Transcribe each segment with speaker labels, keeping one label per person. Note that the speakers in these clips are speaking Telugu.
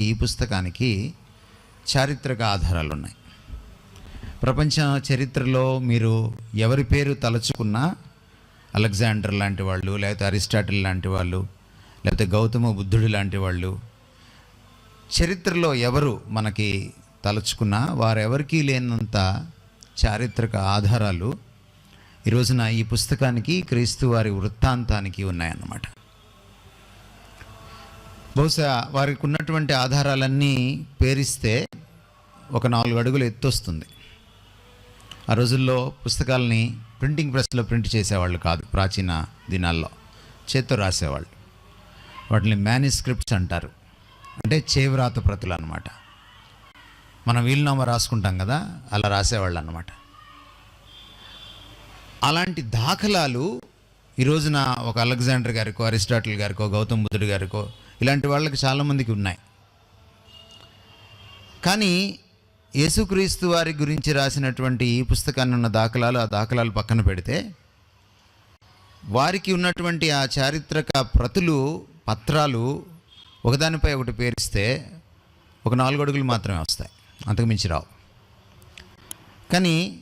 Speaker 1: ఈ పుస్తకానికి చారిత్రక ఆధారాలు ఉన్నాయి ప్రపంచ చరిత్రలో మీరు ఎవరి పేరు తలుచుకున్నా అలెగ్జాండర్ లాంటి వాళ్ళు లేకపోతే అరిస్టాటిల్ లాంటి వాళ్ళు లేకపోతే గౌతమ బుద్ధుడు లాంటి వాళ్ళు చరిత్రలో ఎవరు మనకి తలుచుకున్నా వారెవరికీ లేనంత చారిత్రక ఆధారాలు ఈరోజున ఈ పుస్తకానికి క్రీస్తు వారి వృత్తాంతానికి ఉన్నాయన్నమాట. బహుశా వారికి ఉన్నటువంటి ఆధారాలన్నీ పేరిస్తే ఒక నాలుగు అడుగులు ఎత్తొస్తుంది. ఆ రోజుల్లో పుస్తకాలని ప్రింటింగ్ ప్రెస్లో ప్రింట్ చేసేవాళ్ళు కాదు ప్రాచీన దినాల్లో చేత్తో రాసేవాళ్ళు. వాటిని మ్యానిస్క్రిప్ట్స్ అంటారు. అంటే చేవ్రాత ప్రతులు అనమాట మనం వీలునామా రాసుకుంటాం కదా అలా రాసేవాళ్ళు అనమాట అలాంటి దాఖలాలు ఈ రోజున ఒక అలెగ్జాండర్ గారికో అరిస్టాటిల్ గారికో గౌతమ్ బుద్ధుడు గారికో ఇలాంటి వాళ్ళకి చాలామందికి ఉన్నాయి. కానీ యేసుక్రీస్తు వారి గురించి రాసినటువంటి ఈ పుస్తకాన్ని ఉన్న దాఖలాలు ఆ దాఖలాలు పక్కన పెడితే వారికి ఉన్నటువంటి ఆ చారిత్రక ప్రతులు పత్రాలు ఒకదానిపై ఒకటి పేరిస్తే ఒక నాలుగు అడుగులు మాత్రమే వస్తాయి. అంతకుమించి రావు. కానీ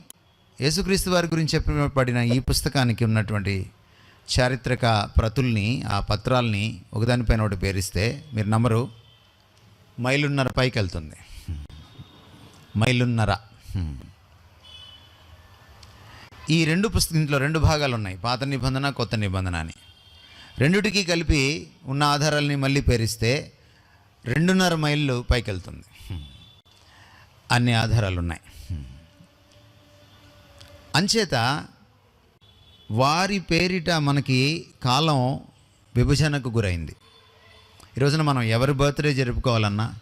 Speaker 1: యేసుక్రీస్తు వారి గురించి చెప్పబడిన ఈ పుస్తకానికి ఉన్నటువంటి చారిత్రక ప్రతుల్ని ఆ పత్రాల్ని ఒకదానిపైన ఒకటి పేరిస్తే మీరు నమ్మరు. మైలున్నర పైకి వెళ్తుంది మైలున్నర. ఈ రెండు పుస్తకం ఇంట్లో రెండు భాగాలు ఉన్నాయి పాత నిబంధన కొత్త నిబంధన అని. రెండిటికి కలిపి ఉన్న ఆధారాలని మళ్ళీ పేరిస్తే రెండున్నర మైళ్ళు పైకి వెళ్తుంది అన్ని ఆధారాలు ఉన్నాయి అంచేత వారి పేరిట మనకి కాలం విభజనకు గురైంది. ఈ రోజున మనం ఎవరి బర్త్డే జరుపుకోవాలన్నా